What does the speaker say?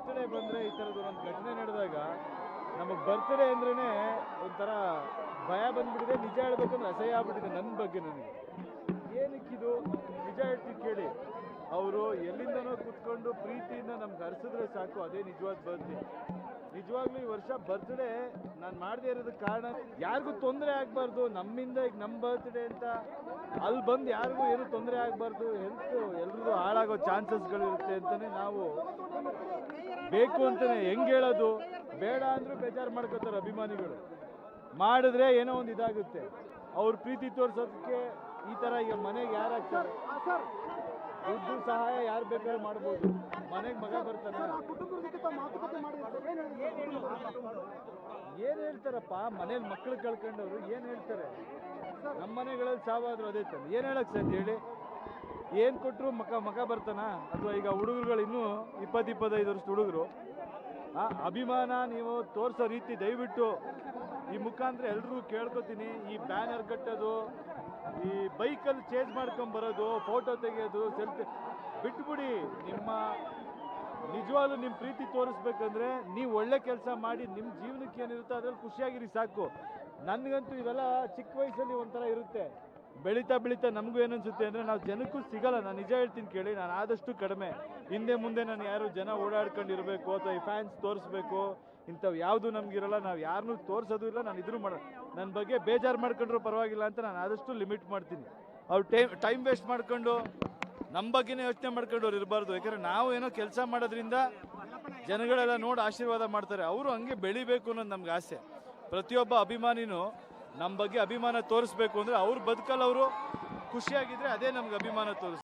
Birthday ಬಂದರೆ ಈ ಥರದ್ದು ಒಂದು ಘಟನೆ ನಡೆದಾಗ ನಮಗೆ ಬರ್ತ್ಡೇ ಅಂದ್ರೇ ಒಂಥರ ಭಯ ಬಂದ್ಬಿಟ್ಟಿದೆ. ನಿಜ ಹೇಳ್ಬೇಕಂದ್ರೆ ಅಸಹ್ಯ ಆಗ್ಬಿಟ್ಟಿದೆ ನನ್ನ ಬಗ್ಗೆ ನನಗೆ. ಏನಕ್ಕಿದು? ನಿಜ ಹೇಳ್ತೀನಿ ಕೇಳಿ. ಅವರು ಎಲ್ಲಿಂದನೋ ಕೂತ್ಕೊಂಡು ಪ್ರೀತಿಯಿಂದ ನಮ್ಗೆ ಹರಿಸಿದ್ರೆ ಸಾಕು, ಅದೇ ನಿಜವಾದ ಬರ್ತ್ಡೇ ನಿಜವಾಗ್ಲೂ ಈ ವರ್ಷ ಬರ್ತ್ಡೇ ನಾನು ಮಾಡದೇ ಇರೋದಕ್ಕೆ ಕಾರಣ ಯಾರಿಗೂ ತೊಂದರೆ ಆಗಬಾರ್ದು, ನಮ್ಮಿಂದ ಈಗ ನಮ್ಮ ಬರ್ತ್ಡೇ ಅಂತ. ಅಲ್ಲಿ ಬಂದು ಯಾರಿಗೂ ಏನು ತೊಂದರೆ ಆಗಬಾರ್ದು ಹೆಲ್ತ್ ಎಲ್ರಿಗೂ ಹಾಳಾಗೋ ಚಾನ್ಸಸ್ಗಳಿರುತ್ತೆ ಅಂತಲೇ ನಾವು ಬೇಕು ಅಂತಲೇ ಹೆಂಗೆ ಹೇಳೋದು? ಬೇಡ ಅಂದರೂ ಬೇಜಾರು ಮಾಡ್ಕೋತಾರೆ ಅಭಿಮಾನಿಗಳು. ಮಾಡಿದ್ರೆ ಏನೋ ಒಂದು ಇದಾಗುತ್ತೆ. ಅವ್ರ ಪ್ರೀತಿ ತೋರ್ಸೋದಕ್ಕೆ ಈ ಥರ ಈಗ ಮನೆಗೆ ಯಾರು ಹಾಕ್ತಾರೆ ದುಡ್ಡು ಸಹಾಯ ಯಾರು ಬೇಕಾದ್ರೂ ಮಾಡ್ಬೋದು. ಮನೆಗೆ ಮಗ ಬರ್ತಾನೆ. ಏನು ಹೇಳ್ತಾರಪ್ಪ? ಮನೇಲಿ ಮಕ್ಕಳು ಕಳ್ಕೊಂಡವ್ರು ಏನು ಹೇಳ್ತಾರೆ? ನಮ್ಮ ಮನೆಗಳಲ್ಲಿ ಸಾವಾದ್ರು ಅದೇ ತಾನೆ. ಏನು ಹೇಳಕ್ ಸರ್ ಹೇಳಿ? ಏನು ಕೊಟ್ರು ಮಕ, ಮಗ ಬರ್ತಾನ? ಅಥವಾ ಈಗ ಹುಡುಗರುಗಳು ಇನ್ನೂ ಇಪ್ಪತ್ತು ಇಪ್ಪತ್ತೈದು ವರ್ಷದ ಹುಡುಗರು, ಆ, ಅಭಿಮಾನ ನೀವು ತೋರಿಸೋ ರೀತಿ ದಯವಿಟ್ಟು ಈ ಮುಖಾಂತರ ಎಲ್ಲರೂ ಕೇಳ್ಕೊತೀನಿ, ಈ ಬ್ಯಾನರ್ ಕಟ್ಟೋದು, ಈ ಬೈಕಲ್ಲಿ ಚೇಂಜ್ ಮಾಡ್ಕೊಂಡ್ ಬರೋದು, ಫೋಟೋ ತೆಗೆಯೋದು, ಸೆಲ್ಫಿ ಬಿಟ್ಬಿಡಿ. ನಿಮ್ಮ ನಿಜವಾಗ್ಲೂ ನಿಮ್ಮ ಪ್ರೀತಿ ತೋರಿಸ್ಬೇಕಂದ್ರೆ ನೀವು ಒಳ್ಳೆ ಕೆಲಸ ಮಾಡಿ ನಿಮ್ಮ ಜೀವನಕ್ಕೆ ಏನಿರುತ್ತೋ ಅದ್ರಲ್ಲಿ ಖುಷಿಯಾಗಿರಿ ಸಾಕು. ನನಗಂತೂ ಇವೆಲ್ಲ ಚಿಕ್ಕ ವಯಸ್ಸಲ್ಲಿ ಒಂಥರ ಇರುತ್ತೆ. ಬೆಳೀತಾ ಬೆಳೀತಾ ನಮಗೂ ಏನನ್ಸುತ್ತೆ ಅಂದರೆ ನಾವು ಜನಕ್ಕೂ ಸಿಗಲ್ಲ. ನಾನು ನಿಜ ಹೇಳ್ತೀನಿ ಕೇಳಿ, ನಾನು ಆದಷ್ಟು ಕಡಿಮೆ. ಹಿಂದೆ ಮುಂದೆ ನಾನು ಯಾರು ಜನ ಓಡಾಡ್ಕೊಂಡಿರಬೇಕು ಅಥವಾ ಈ ಫ್ಯಾನ್ಸ್ ತೋರಿಸ್ಬೇಕು. ಇಂಥವು ಯಾವುದು ನಮಗಿರಲ್ಲ, ನಾವು ಯಾರನ್ನೂ ತೋರಿಸೋದು ಇಲ್ಲ, ನಾನು ಇದ್ರೂ ಮಾಡೋ ನನ್ನ ಬಗ್ಗೆ ಬೇಜಾರು ಮಾಡ್ಕೊಂಡ್ರೂ ಪರವಾಗಿಲ್ಲ ಅಂತ ನಾನು ಆದಷ್ಟು ಲಿಮಿಟ್ ಮಾಡ್ತೀನಿ. ಅವ್ರು ಟೈಮ್ ಟೈಮ್ ವೇಸ್ಟ್ ಮಾಡ್ಕೊಂಡು ನಮ್ಮ ಬಗ್ಗೆನೇ ಯೋಚನೆ ಮಾಡ್ಕೊಂಡವ್ರು ಇರಬಾರ್ದು. ಯಾಕಂದರೆ ನಾವು ಏನೋ ಕೆಲಸ ಮಾಡೋದ್ರಿಂದ ಜನಗಳೆಲ್ಲ ನೋಡಿ ಆಶೀರ್ವಾದ ಮಾಡ್ತಾರೆ. ಅವರು ಹಂಗೆ ಬೆಳಿಬೇಕು ಅನ್ನೋದು ನಮ್ಗೆ ಆಸೆ. ಪ್ರತಿಯೊಬ್ಬ ಅಭಿಮಾನಿನೂ ನಮ್ಮ ಬಗ್ಗೆ ಅಭಿಮಾನ ತೋರಿಸ್ಬೇಕು ಅಂದರೆ ಅವ್ರು ಬದುಕಲ್ಲಿ ಅವರು ಖುಷಿಯಾಗಿದ್ರೆ ಅದೇ ನಮ್ಗೆ ಅಭಿಮಾನ ತೋರಿಸ್